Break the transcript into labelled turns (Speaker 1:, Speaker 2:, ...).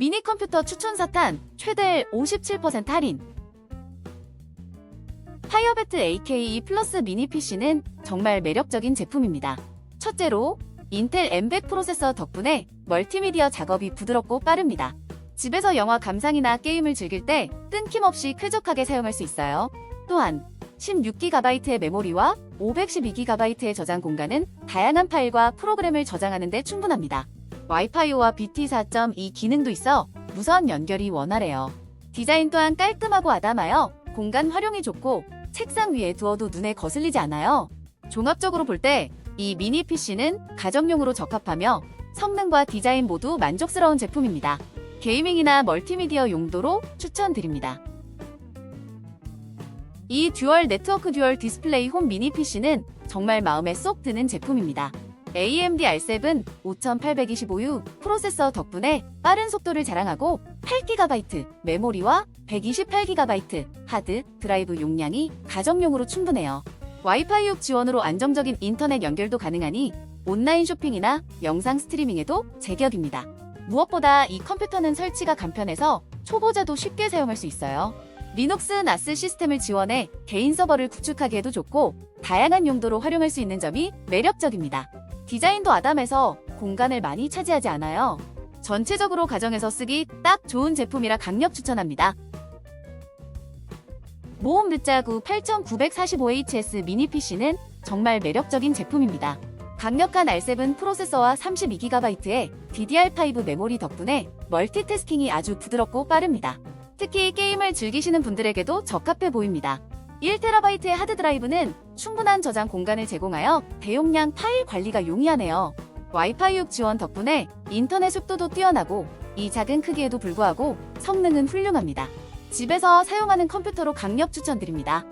Speaker 1: 미니 컴퓨터 추천 사탄 최대 57% 할인. 파이어배트 AKE 플러스 미니 PC는 정말 매력적인 제품입니다. 첫째로 인텔 M100 프로세서 덕분에 멀티미디어 작업이 부드럽고 빠릅니다. 집에서 영화 감상이나 게임을 즐길 때 끊김없이 쾌적하게 사용할 수 있어요. 또한 16GB의 메모리와 512GB의 저장 공간은 다양한 파일과 프로그램을 저장하는 데 충분합니다. 와이파이와 BT 4.2 기능도 있어 무선 연결이 원활해요. 디자인 또한 깔끔하고 아담하여 공간 활용이 좋고 책상 위에 두어도 눈에 거슬리지 않아요. 종합적으로 볼 때 이 미니 PC는 가정용으로 적합하며 성능과 디자인 모두 만족스러운 제품입니다. 게이밍이나 멀티미디어 용도로 추천드립니다. 이 듀얼 네트워크 듀얼 디스플레이 홈 미니 PC는 정말 마음에 쏙 드는 제품입니다. AMD R7 5825U 프로세서 덕분에 빠른 속도를 자랑하고 8GB 메모리와 128GB 하드 드라이브 용량이 가정용으로 충분해요. 와이파이 6 지원으로 안정적인 인터넷 연결도 가능하니 온라인 쇼핑이나 영상 스트리밍에도 제격입니다. 무엇보다 이 컴퓨터는 설치가 간편해서 초보자도 쉽게 사용할 수 있어요. 리눅스 나스 시스템을 지원해 개인 서버를 구축하기에도 좋고 다양한 용도로 활용할 수 있는 점이 매력적입니다. 디자인도 아담해서 공간을 많이 차지하지 않아요. 전체적으로 가정에서 쓰기 딱 좋은 제품이라 강력 추천합니다. 모험 늦자구 8945HS 미니 PC는 정말 매력적인 제품입니다. 강력한 R7 프로세서와 32GB의 DDR5 메모리 덕분에 멀티태스킹이 아주 부드럽고 빠릅니다. 특히 게임을 즐기시는 분들에게도 적합해 보입니다. 1TB의 하드 드라이브는 충분한 저장 공간을 제공하여 대용량 파일 관리가 용이하네요. 와이파이 6 지원 덕분에 인터넷 속도도 뛰어나고 이 작은 크기에도 불구하고 성능은 훌륭합니다. 집에서 사용하는 컴퓨터로 강력 추천드립니다.